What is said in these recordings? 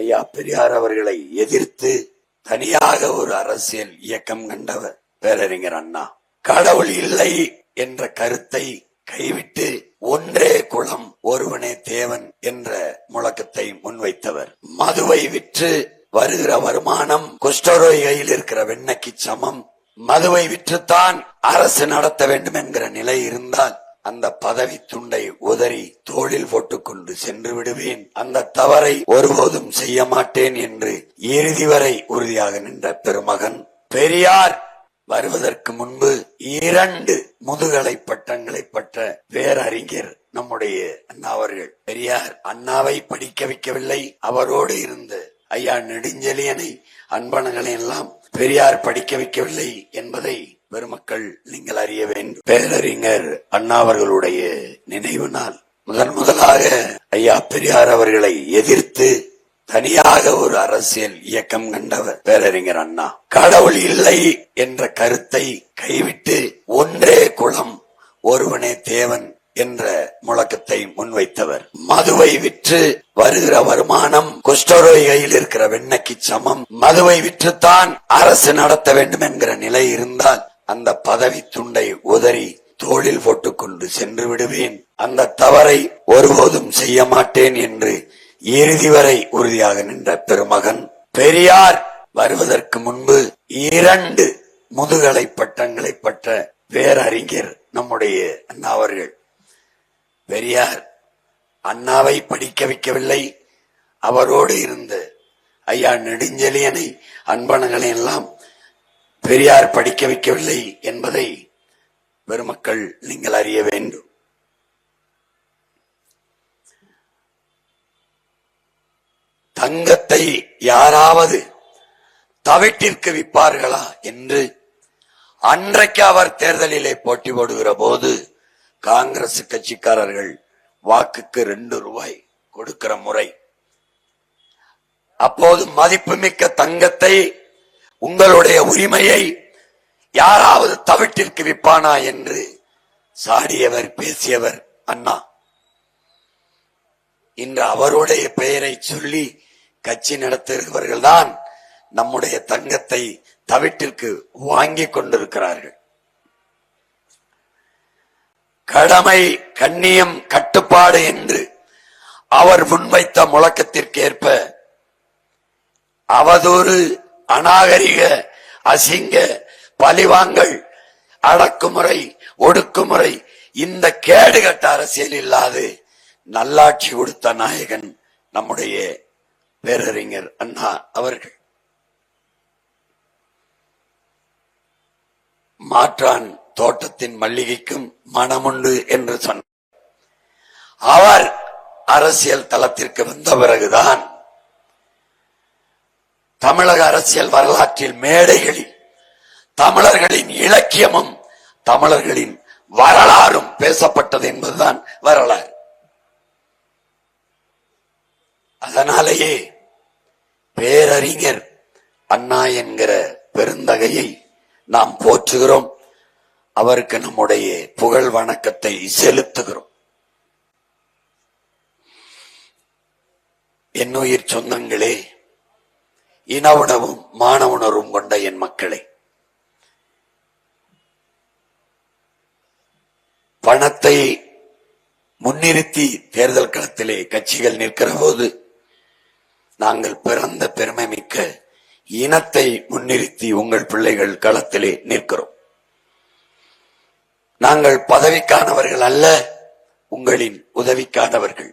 ஐயா பெரியார் அவர்களை எதிர்த்து தனியாக ஒரு அரசியல் இயக்கம் கண்டவர். பேரறிஞர் அண்ணா கடவுள் இல்லை என்ற கருத்தை கைவிட்டு ஒன்றே குளம் ஒருவனே தேவன் என்ற முழக்கத்தை முன்வைத்தவர். மதுவை விற்று வருகிற வருமானம் குஷ்டரோகையில் இருக்கிற வெண்ணெய்க்கு சமம். மதுவை விற்றுத்தான் அரசு நடத்த வேண்டும் என்கிற நிலை இருந்தால் அந்த பதவி துண்டை உதறி தோளில் போட்டுக்கொண்டு சென்று விடுவேன். அந்த தவறை ஒருபோதும் செய்ய மாட்டேன் என்று இறுதி வரை உறுதியாக நின்ற பெருமகன் பெரியார் வருவதற்கு முன்பு இரண்டு முதுகலை பட்டங்களை பெற்ற பேரறிஞர் நம்முடைய அண்ணா அவர்கள். பெரியார் அண்ணாவை படிக்க வைக்கவில்லை. அவரோடு இருந்த ஐயா நெடுஞ்செழியனை அன்பனங்களை எல்லாம் பெரியார் படிக்க வைக்கவில்லை என்பதை பெருமக்கள் நீங்கள் அறிய வேண்டும். பேரறிஞர் அண்ணா அவர்களுடைய நினைவு நாள். முதன் முதலாக ஐயா பெரியார் அவர்களை எதிர்த்து தனியாக ஒரு அரசியல் இயக்கம் கண்டவர் பேரறிஞர் அண்ணா. கடவுள் இல்லை என்ற கருத்தை கைவிட்டு ஒன்றே குலம் ஒருவனே தேவன் என்ற முழக்கத்தை முன்வைத்தவர். மதுவை விற்று வருகிற வருமானம் குஷ்டரோகியில் இருக்கிற வெண்ணக்கு சமம். மதுவை விற்றுத்தான் அரசு நடத்த வேண்டும் என்கிற நிலை இருந்தால் அந்த பதவி துண்டை உதறி தோளில் போட்டுக்கொண்டு சென்று விடுவேன். அந்த தவறை ஒருபோதும் செய்ய மாட்டேன் என்று இறுதி வரை உறுதியாக நின்ற பெருமகன் பெரியார் வருவதற்கு முன்பு இரண்டு முதுகலை பட்டங்களை பெற்ற பேரறிஞர் நம்முடைய அண்ணா அவர்கள். பெரியார் அண்ணாவை படிக்க வைக்கவில்லை. அவரோடு இருந்த ஐயா நெடுஞ்செழியனை அன்பனங்களை எல்லாம் பெரியார் படிக்க வைக்கவில்லை என்பதை பெருமக்கள் நீங்கள் அறிய வேண்டும். தங்கத்தை யாராவது தவிட்டிற்கு விற்பார்களா என்று அன்றைக்கு அவர் தேர்தலிலே போட்டி போடுகிற போது காங்கிரஸ் கட்சிக்காரர்கள் வாக்குக்கு ரெண்டு ரூபாய் கொடுக்கிற முறை. அப்போது மதிப்புமிக்க தங்கத்தை உங்களுடைய உரிமையை யாராவது தவிட்டிற்கு விற்பானா என்று சாடியவர் பேசியவர் அண்ணா. இன்று அவருடைய பெயரை சொல்லி கட்சி நடத்துகிறவர்கள்தான் நம்முடைய தங்கத்தை தவிட்டிற்கு வாங்கி கொண்டிருக்கிறார்கள். கடமை கண்ணியம் கட்டுப்பாடு என்று அவர் முன்வைத்த முழக்கத்திற்கேற்ப அவதூறு அநாகரிக அசிங்க பழிவாங்கல் அடக்குமுறை ஒடுக்குமுறை இந்த கேடுகட்ட அரசியல் இல்லாது நல்லாட்சி கொடுத்த நாயகன் நம்முடைய பேரறிஞர் அண்ணா அவர்கள். மாற்றான் தோட்டத்தின் மல்லிகைக்கும் மனமுண்டு என்று சொன்னார். அவர் அரசியல் தளத்திற்கு வந்த பிறகுதான் தமிழக அரசியல் வரலாற்றில் மேடைகளில் தமிழர்களின் இலக்கியமும் தமிழர்களின் வரலாறும் பேசப்பட்டது என்பதுதான் வரலாறு. அதனாலேயே பேரறிஞர் அண்ணா என்கிற பெருந்தகையை நாம் போற்றுகிறோம். அவருக்கு நம்முடைய புகழ் வணக்கத்தை செலுத்துகிறோம். என்னுயிர் சொந்தங்களே இன உணவும் மான உணர்வும் கொண்ட என் மக்களை. பணத்தை முன்னிறுத்தி தேர்தல் களத்திலே கட்சிகள் நிற்கிற போது நாங்கள் பிறந்த பெருமை மிக்க இனத்தை முன்னிறுத்தி உங்கள் பிள்ளைகள் களத்திலே நிற்கிறோம். நாங்கள் பதவிக்கானவர்கள் அல்ல உங்களின் உதவிக்கானவர்கள்.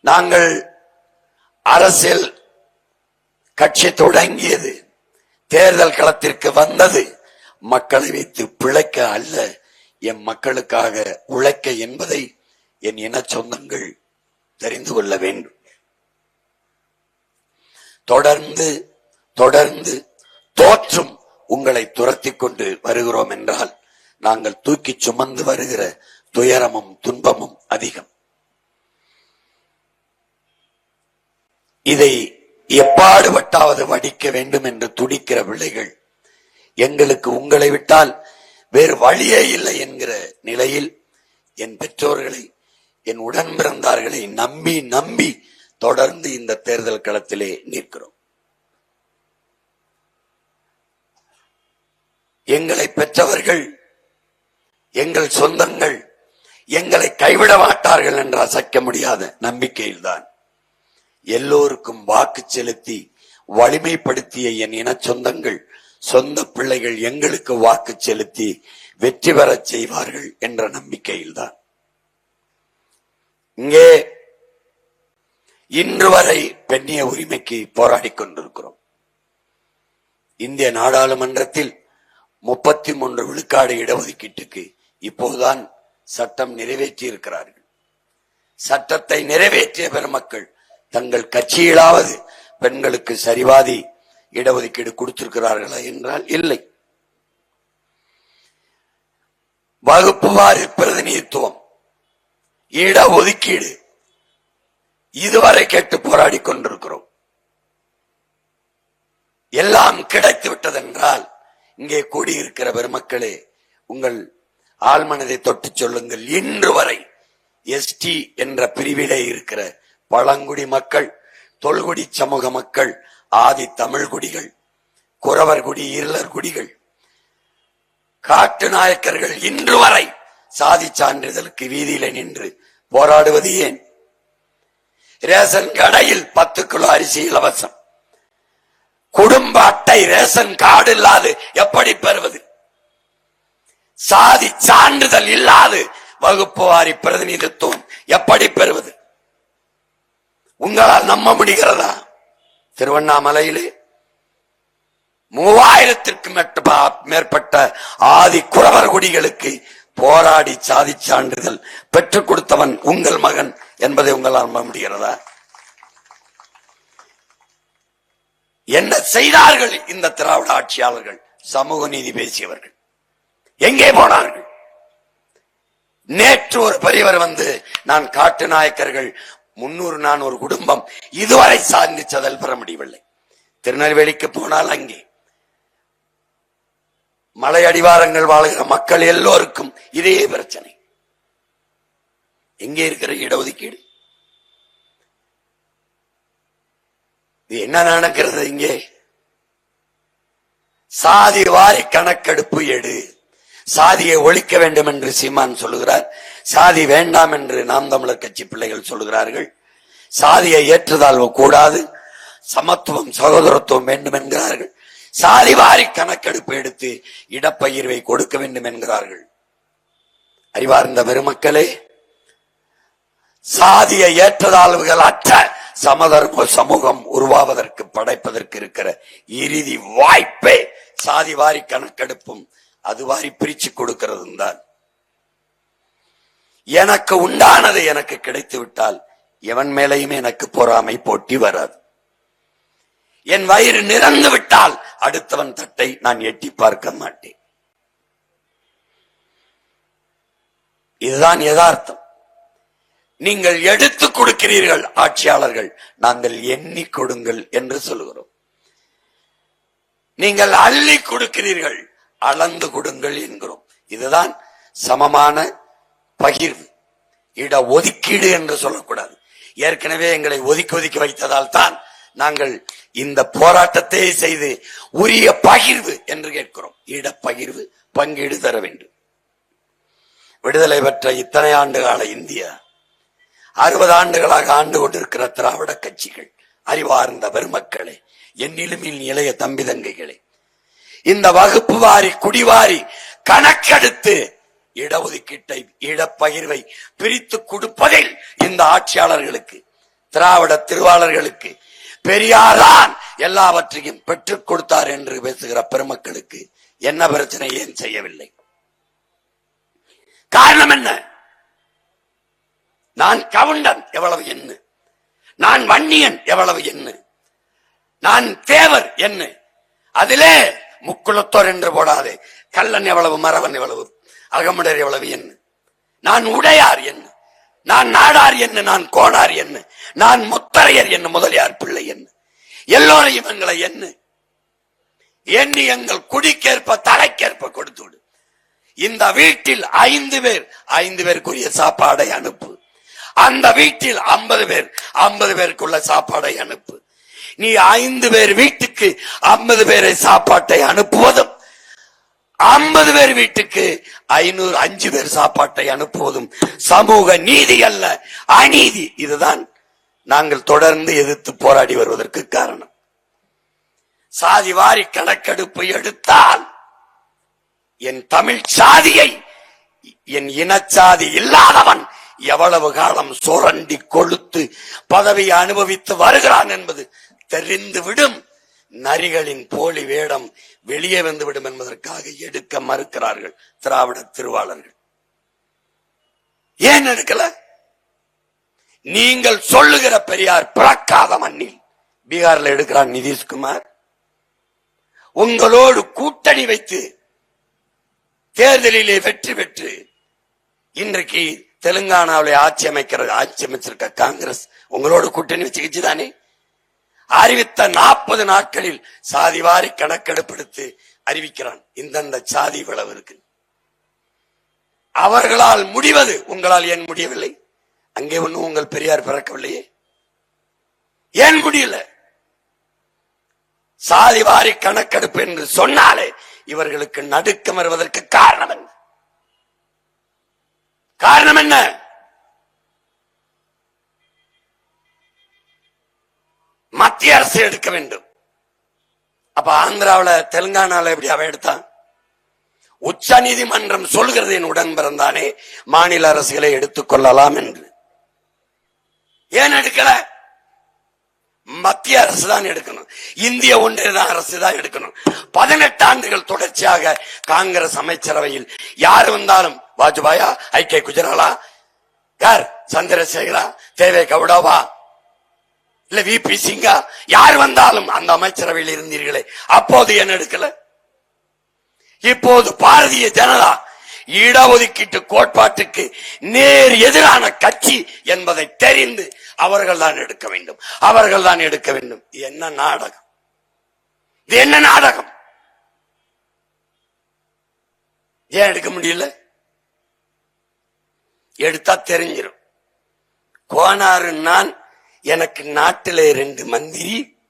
நாங்கள் அரசியல் கட்சி தொடங்கியது. தேர்தல் களத்திற்கு வந்தது. மக்களை வைத்து பிழைக்க அல்ல. என் மக்களுக்காக உழைக்க என்பதை என் இன சொந்தங்கள் தெரிந்து கொள்ள வேண்டும். தொடர்ந்து தொடர்ந்து தோற்றும் உங்களை துரத்தி கொண்டு வருகிறோம் என்றால் நாங்கள் தூக்கி சுமந்து வருகிற துயரமும் துன்பமும் அதிகம். இதை எப்பாடுபட்டாவது வடிக்க வேண்டும் என்று துடிக்கிற பிள்ளைகள் எங்களுக்கு உங்களை விட்டால் வேறு வழியே இல்லை என்கிற நிலையில் என் பெற்றோர்களை என் உடன் பிறந்தார்களை நம்பி நம்பி தொடர்ந்து இந்த தேர்தல் களத்திலே நிற்கிறோம். எங்களை பெற்றவர்கள் எங்கள் சொந்தங்கள் எங்களை கைவிட மாட்டார்கள் என்று அசைக்க முடியாத நம்பிக்கையில்தான் எல்லோருக்கும் வாக்கு செலுத்தி வலிமைப்படுத்திய என் இன சொந்தங்கள் சொந்த பிள்ளைகள் எங்களுக்கு வாக்கு செலுத்தி வெற்றி பெறச் செய்வார்கள் என்ற நம்பிக்கையில்தான். இங்கே இன்று வரை பெண்ணிய உரிமைக்கு போராடி கொண்டிருக்கிறோம். இந்திய நாடாளுமன்றத்தில் முப்பத்தி மூன்று விழுக்காடு இடஒதுக்கீட்டுக்கு இப்போதுதான் சட்டம் நிறைவேற்றி இருக்கிறார்கள் சட்டத்தை நிறைவேற்றிய பெருமக்கள் தங்கள் கட்சியிலாவது பெண்களுக்கு சரிவாதி இடஒதுக்கீடு கொடுத்திருக்கிறார்களா என்றால் இல்லை. வகுப்பு வாரி பிரதிநிதித்துவம் இடஒதுக்கீடு. இதுவரை கேட்டு போராடி கொண்டிருக்கிறோம். எல்லாம் கிடைத்து விட்டதென்றால் இங்கே கூடியிருக்கிற பெருமக்களே உங்கள் ஆழ்மனதை தொட்டு சொல்லுங்கள். இன்று வரை எஸ்டி என்ற பிரிவிலே இருக்கிற பழங்குடி மக்கள் தொல்குடி சமூக மக்கள் ஆதி தமிழ் குடிகள் குறவர் குடி இருளர் குடிகள். காட்டு நாயக்கர்கள் இன்று வரை சாதி சான்றிதழுக்கு வீதியில நின்று போராடுவது ஏன்? ரேஷன் கடையில் பத்து கிலோ அரிசி இலவசம். குடும்ப அட்டை ரேஷன் கார்டு இல்லாது எப்படி பெறுவது? சாதி சான்றிதழ் இல்லாது வகுப்பு வாரி பிரதிநிதித்துவம் எப்படி பெறுவது? என்றால் நம்ப முடிகிறதா? திருவண்ணாமலையிலே மூவாயிரத்திற்கும் மேற்பட்ட ஆதி குறவர் குடிகளுக்கு போராடி சாதி சான்றிதழ் பெற்றுக் கொடுத்தவன் உங்கள் மகன் என்பதை உங்களால் நம்ப முடிகிறதா? என்ன செய்தார்கள் இந்த திராவிட ஆட்சியாளர்கள்? சமூக நீதி பேசியவர்கள். எங்கே போனார்கள்? நேற்று ஒரு பெரியவர் வந்து நான் காட்டு நாயக்கர்கள் முன்னூறு நானூறு குடும்பம் இதுவரை சாதிச்சதல் பெற முடியவில்லை. திருநெல்வேலிக்கு போனால் அங்கே. மலை அடிவாரங்கள் வாழ்கிற மக்கள் எல்லோருக்கும் இதே பிரச்சனை. எங்கே இருக்கிற இடஒதுக்கீடு? இது என்ன நடக்கிறது இங்கே? சாதி வாரி கணக்கெடுப்பு எடு. சாதியை ஒழிக்க வேண்டும் என்று சீமான் சொல்லுகிறார். சாதி வேண்டாம் என்று நாம் தமிழர் கட்சி பிள்ளைகள் சொல்லுகிறார்கள். சாதியை ஏற்றுதாழ்வு கூடாது. சமத்துவம் சகோதரத்துவம் வேண்டும் என்கிறார்கள். சாதி வாரி கணக்கெடுப்பு எடுத்து இடப்பகிர்வை கொடுக்க வேண்டும் என்கிறார்கள். அறிவார்ந்த பெருமக்களே சாதிய ஏற்றதாழ்வுகள் அற்ற சமதர்ம சமூகம் உருவாவதற்கு படைப்பதற்கு இருக்கிற இறுதி வாய்ப்பே சாதி வாரி கணக்கெடுப்பும் அது வாரி பிரிச்சு கொடுக்கிறதும் தான். எனக்கு உண்டானது எனக்கு கிடைத்து விட்டால் எவன் மேலையும் எனக்கு பொறாமை போட்டி வராது. என் வயிறு நிறந்து விட்டால் அடுத்தவன் தட்டை நான் எட்டி பார்க்க மாட்டேன். இதுதான் யதார்த்தம். நீங்கள் எடுத்து கொடுக்கிறீர்கள் ஆட்சியாளர்கள் நாங்கள் எண்ணி கொடுங்கள் என்று சொல்லுகிறோம். நீங்கள் அள்ளி கொடுக்கிறீர்கள் அளந்து கொடுங்கள் என்கிறோம். இதுதான் சமமான பகிர்வு. இட ஒதுக்கீடு என்று சொல்லக்கூடாது. ஏற்கனவே எங்களை ஒதுக்கி ஒதுக்கி வைத்ததால் தான் நாங்கள் இந்த போராட்டத்தை செய்து உரிய பகிர்வு என்று கேட்கிறோம். இட பகிர்வு பங்கீடு தர வேண்டும். விடுதலை பெற்ற இத்தனை ஆண்டு கால இந்தியா அறுபது ஆண்டுகளாக ஆண்டு கொண்டிருக்கிற திராவிட கட்சிகள் அறிவார்ந்த பெருமக்களே என்னிலும் இளைய தம்பி தங்கைகளே இந்த வகுப்பு வாரி குடிவாரி கணக்கெடுத்து இடஒதுக்கீட்டை இடப்பகிர்வை பிரித்து கொடுப்பதில் இந்த ஆட்சியாளர்களுக்கு திராவிட திருவாளர்களுக்கு பெரியார்தான் எல்லாவற்றையும் பெற்றுக் கொடுத்தார் என்று பேசுகிற பெருமக்களுக்கு என்ன பிரச்சனை? ஏன் செய்யவில்லை? காரணம் என்ன? நான் கவுண்டன் எவ்வளவு என்ன நான் வன்னியன் எவ்வளவு என்ன நான் தேவர் என்ன அதிலே முக்குளத்தோர் என்று போடாதே. கல்லன் எவ்வளவு மரவன் எவ்வளவு அகமுடர் எவ்வளவு என்ன? நான் உடையார் என்ன? நான் நாடார் என்ன? நான் கோடார் என்ன? நான் முத்தரையர் என்ன? முதலியார் பிள்ளை என்ன? எல்லோரையும் எங்களை என்ன? எண்ணி எங்கள் குடிக்கேற்ப தலைக்கேற்ப கொடுத்து விடு. இந்த வீட்டில் ஐந்து பேர் ஐந்து பேருக்குரிய சாப்பாடை அனுப்பு. அந்த வீட்டில் ஐம்பது பேர் ஐம்பது பேருக்குள்ள சாப்பாடை அனுப்பு. நீ ஐந்து பேர் வீட்டுக்கு ஐம்பது பேரை சாப்பாட்டை அனுப்புவதும் ஐம்பது பேர் வீட்டுக்கு ஐநூறு அஞ்சு பேர் சாப்பாட்டை அனுப்புவதும் சமூக நீதி அல்ல அநீதி. இதுதான் நாங்கள் தொடர்ந்து எதிர்த்து போராடி வருவதற்கு காரணம். சாதி வாரி கணக்கெடுப்பு எடுத்தால் என் தமிழ் சாதியை என் இனச்சாதி இல்லாதவன் எவ்வளவு காலம் சுரண்டி கொளுத்து பதவியை அனுபவித்து வருகிறான் என்பது தெரிந்துவிடும். நரிகளின் போலி வேடம் வெளியே வந்துவிடும் என்பதற்காக எடுக்க மறுக்கிறார்கள் திராவிட திருவாளர்கள். ஏன் எடுக்கல? நீங்கள் சொல்லுகிற பெரியார் பிறக்காத மண்ணில். பீகார்ல எடுக்கிறார் நிதிஷ்குமார். உங்களோடு கூட்டணி வைத்து தேர்தலிலே வெற்றி பெற்று இன்றைக்கு தெலுங்கானாவிலே ஆட்சி அமைக்கிறது ஆட்சி அமைச்சிருக்க காங்கிரஸ் உங்களோட கூட்டணி வச்சுக்கிச்சு தானே அறிவித்த நாற்பது நாட்களில் சாதிவாரி கணக்கெடுப்பெடுத்து அறிவிக்கிறான். இந்தந்த சாதி இவ்வளவு இருக்கு அவர்களால் முடிவது உங்களால் ஏன் முடியவில்லை? அங்கே ஒன்றும் உங்கள் பெரியார் பிறக்கவில்லையே? ஏன் முடியல? சாதி வாரி கணக்கெடுப்பு என்று சொன்னாலே இவர்களுக்கு நடுக்கம் வருவதற்கு காரணம் என்ன? காரணம் என்ன? மத்திய அரசு எடுக்க வேண்டும். அப்ப ஆந்திராவில் தெலுங்கானால எப்படி அவன் எடுத்தான்? உச்ச நீதிமன்றம் சொல்கிறது என் உடன் பிறந்தானே மாநில அரசுகளை எடுத்துக் கொள்ளலாம் என்று. ஏன் எடுக்கல? மத்திய அரசு தான் எடுக்கணும். இந்திய ஒன்றிய அரசு தான் எடுக்கணும். பதினெட்டு ஆண்டுகள் தொடர்ச்சியாக காங்கிரஸ் அமைச்சரவையில் யார் வந்தாலும் வாஜ்பாயா ஐக்கிய குஜராலா யார்? சந்திரசேகரா தேவே கவுடாவா இல்ல வி பி சிங்கா யார் வந்தாலும் அந்த அமைச்சரவையில் இருந்தீர்களே அப்போது என்ன எடுக்கல? இப்போது பாரதிய ஜனதா இடஒதுக்கீட்டு கோட்பாட்டுக்கு நேர் எதிரான கட்சி என்பதை தெரிந்து அவர்கள் தான் எடுக்க வேண்டும். அவர்கள் தான் எடுக்க வேண்டும். என்ன நாடகம்? இது என்ன நாடகம்? ஏன் எடுக்க முடியல? எடுத்தா தெரிஞ்சிடும் கோனாறு நான் எனக்கு நாட்டிலே ரெண்டு மந்திரி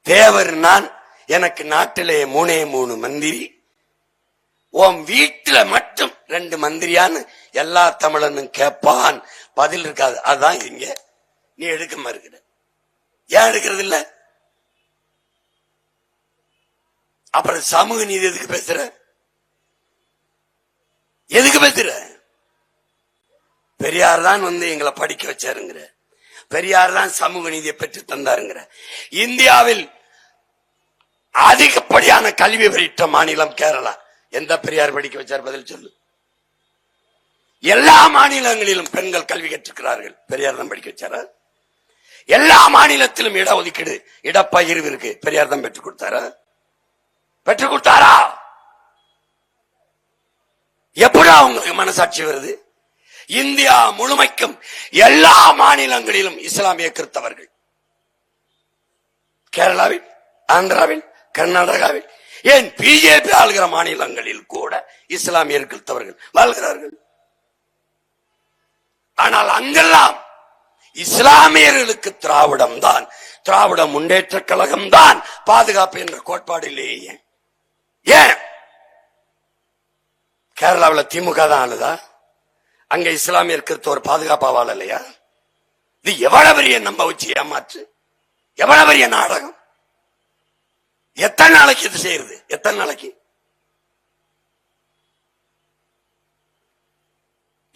தேவர் நான் எனக்கு நாட்டிலே மூணே மூணு மந்திரி. உன் வீட்டுல மட்டும் ரெண்டு மந்திரியான்னு எல்லா தமிழனும் கேட்பான் பதில் இருக்காது. அதான் இங்க நீ எடுக்க மறுக்கிற. ஏன் எடுக்கிறது இல்ல? அப்புறம் சமூக நீதி எதுக்கு பேசுற? எதுக்கு பேசுற? பெரியார் தான் வந்து எங்களை படிக்க வச்சாருங்கிற. பெரியார் தான் சமூக நீதியை பெற்று தந்தாருங்கிற. இந்தியாவில் அதிகப்படியான கல்வி பெற்ற மாநிலம் கேரளா. எந்த பெரியார் படிக்க வச்சார் பதில் சொல்லு. எல்லா மாநிலங்களிலும் பெண்கள் கல்வி கற்றுக்கிறார்கள். பெரியார் தான் படிக்க வச்சாரா? எல்லா மாநிலத்திலும் இடஒதுக்கீடு இடப்பகிர்வு இருக்கு. பெரியார் தான் பெற்றுக் கொடுத்தாரா? பெற்றுக் கொடுத்தாரா? எப்படா உங்களுக்கு மனசாட்சி வருது? இந்தியா முழுமைக்கும் எல்லா மாநிலங்களிலும் இஸ்லாமிய கிறிஸ்தவர்கள். கேரளாவில் ஆந்திராவில் கர்நாடகாவில். ஏன் பிஜேபி ஆளுகிற மாநிலங்களில் கூட இஸ்லாமியர் கிறிஸ்தவர்கள் வாழ்கிறார்கள்? ஆனால் அங்கெல்லாம் இஸ்லாமியர்களுக்கு திராவிடம் தான் திராவிட முன்னேற்ற கழகம் தான் பாதுகாப்பு என்ற கோட்பாடு இல்லையே ஏன்? ஏன்? கேரளாவில் திமுக தான் ஆளுதா அங்க இஸ்லாமியர் கிறிஸ்தவர் பாதுகாப்பா இல்லையா? இது எவ்வளவு பெரிய நம்ப வச்சு ஏமாற்று? எவ்வளவு பெரிய நாடகம்? எத்தனை நாளைக்கு இது செய்யறது? எத்தனை நாளைக்கு?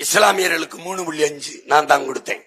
இஸ்லாமியர்களுக்கு மூணு புள்ளி அஞ்சு நான் தான் கொடுத்தேன்.